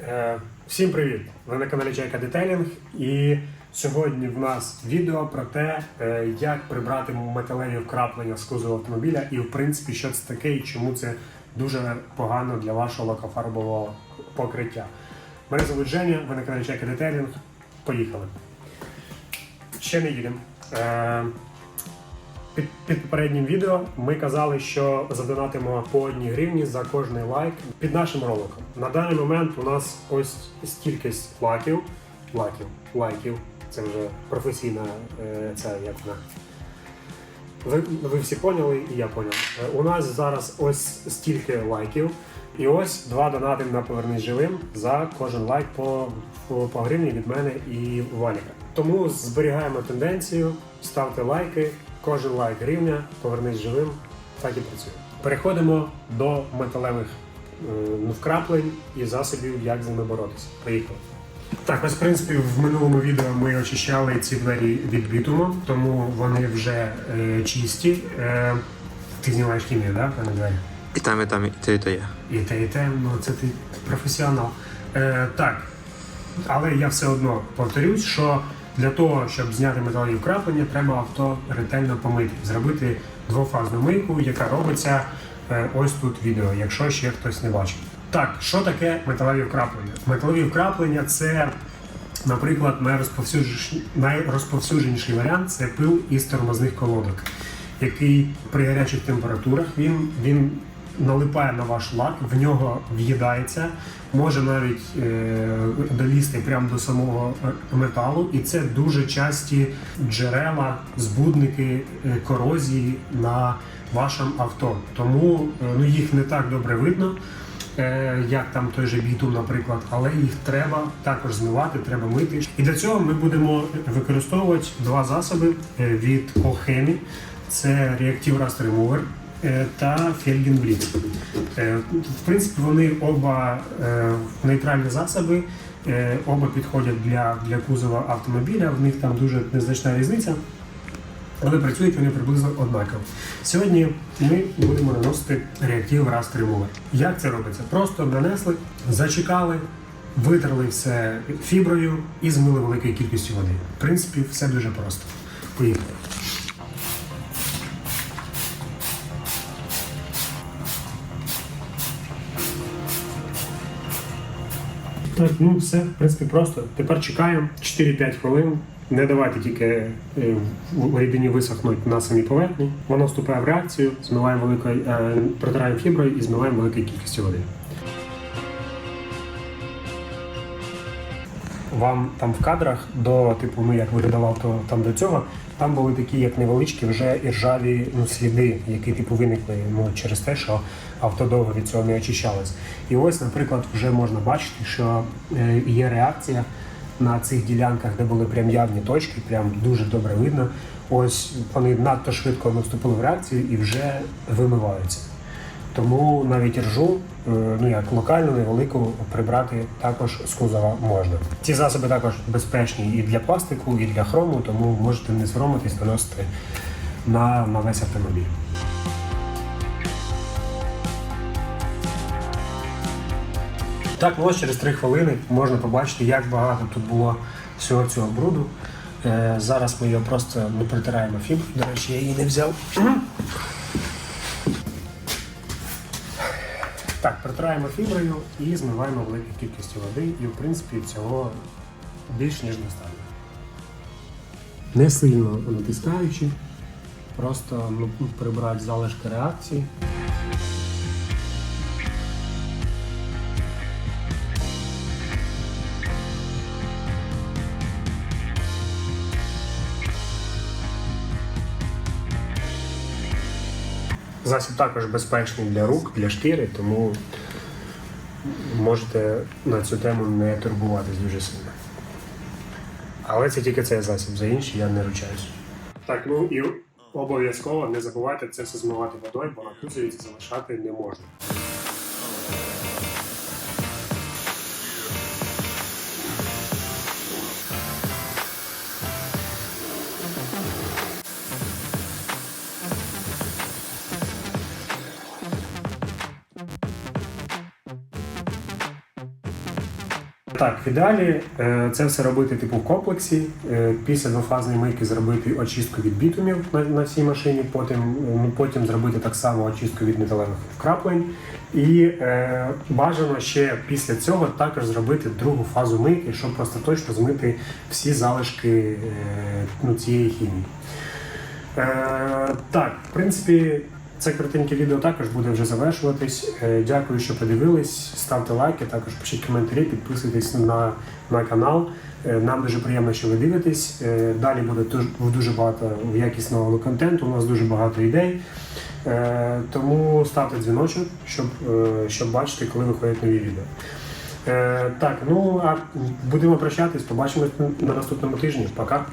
Е, Всім привіт! Ви на каналі Чайка Детейлінг і сьогодні в нас відео про те, е, як прибрати металеві вкраплення з кузова автомобіля і в принципі що це таке і чому це дуже погано для вашого лакофарбового покриття. Мене звуть Женя, ви на каналі Чайка Детейлінг. Поїхали. Ще не їдемо. Під, під попереднім відео ми казали, що задонатимо по одній гривні за кожний лайк під нашим роликом. На даний момент у нас ось стільки лайків, лайків, лайків. Це вже професійна е, ця як вона. Ви, ви всі поняли, і я поняв. Е, У нас зараз ось стільки лайків, і ось два донати на повернись живим за кожен лайк по, по, по гривні від мене і Валіка. Тому зберігаємо тенденцію, ставте лайки, кожен лайк гривня, повернись живим. Так і працює. Переходимо до металевих е, вкраплень і засобів, як з ними боротися. Поїхали. Так, ось в принципі в минулому відео ми очищали ці двері від бітуму, тому вони вже е, чисті. Е, ти знімаєш хімію, так, да, двері? І там, і там, і те, і то є. І те, і те, ну це ти професіонал. Е, так, але я все одно повторюсь, що для того, щоб зняти металеві вкраплення, треба авто ретельно помити, зробити двофазну мийку, яка робиться е, ось тут відео, якщо ще хтось не бачив. Так, що таке металеві вкраплення? Металеві вкраплення це, наприклад, найрозповсюдженіший, найрозповсюдженіший варіант це пил із тормозних колодок, який при гарячих температурах він, він налипає на ваш лак, в нього в'їдається, може навіть е, долізти прямо до самого е, металу, і це дуже часті джерела, збудники е, корозії на вашому авто. Тому е, ну, їх не так добре видно. е, Як там той же бітум, наприклад, але їх треба також змивати, треба мити. І для цього ми будемо використовувати два засоби е, від Колхемі. Це реактив Rust Remover та Felgenblitz. Е, В принципі, вони оба е, нейтральні засоби, е, оба підходять для, для кузова автомобіля. В них там дуже незначна різниця. Але працюють вони приблизно однаково. Сьогодні ми будемо наносити реактив Rust Remover. Як це робиться? Просто нанесли, зачекали, витерли все фіброю і змили великою кількістю води. В принципі, все дуже просто. Поїхали. Так, ну все, в принципі, просто. Тепер чекаємо 4-5 хвилин. Не давайте тільки е, в рідині висохнути на самій поверхні. Воно вступає в реакцію, змиваємо великою, е, протираємо фіброю і змиваємо великою кількістю води. Вам там в кадрах до типу, ну як виглядав то там до цього, там були такі як невеличкі вже іржаві ну, сліди, які типу виникли ну, через те, що авто довго від цього не очищалось. І ось, наприклад, вже можна бачити, що е, є реакція на цих ділянках, де були прям явні точки, прям дуже добре видно. Ось вони надто швидко наступили в реакцію і вже вимиваються. Тому навіть ржу, е, ну як локальну, невелику, прибрати також з кузова можна. Ці засоби також безпечні і для пластику, і для хрому, тому можете не соромитись наносити на, на весь автомобіль. Так, ну ось через 3 хвилини можна побачити, як багато тут було всього цього бруду. Е, зараз ми його просто не притираємо фіброю. До речі, я її не взяв. Так, протираємо фіброю і змиваємо великі кількістю води, і в принципі цього більш ніж достатньо. Не сильно натискаючи, просто ну, прибирають залишки реакції. Засіб також безпечний для рук, для шкіри, тому можете на цю тему не турбуватись дуже сильно. Але це тільки цей засіб, за інші я не ручаюсь. Так, ну і обов'язково не забувайте це все змивати водою, бо на залишати не можна. Так, в ідеалі е, це все робити типу в комплексі. Е, Після двофазної мийки зробити очистку від бітумів на, на всій машині, потім, е, ну, потім зробити так само очистку від металевих вкраплень. І е, бажано ще після цього також зробити другу фазу мийки, щоб остаточно змити всі залишки е, ну, цієї хімії. Е, так, в принципі, це коротеньке відео також буде вже завершуватись. Е, дякую, що подивились. Ставте лайки, також пишіть коментарі, підписуйтесь на, на канал. Е, нам дуже приємно, що ви дивитесь. Е, далі буде дуже, багато якісного контенту. У нас дуже багато ідей. Тому ставте дзвіночок, щоб, щоб бачити, коли виходять нові відео. Так, ну а будемо прощатись. Побачимось на наступному тижні. Пока.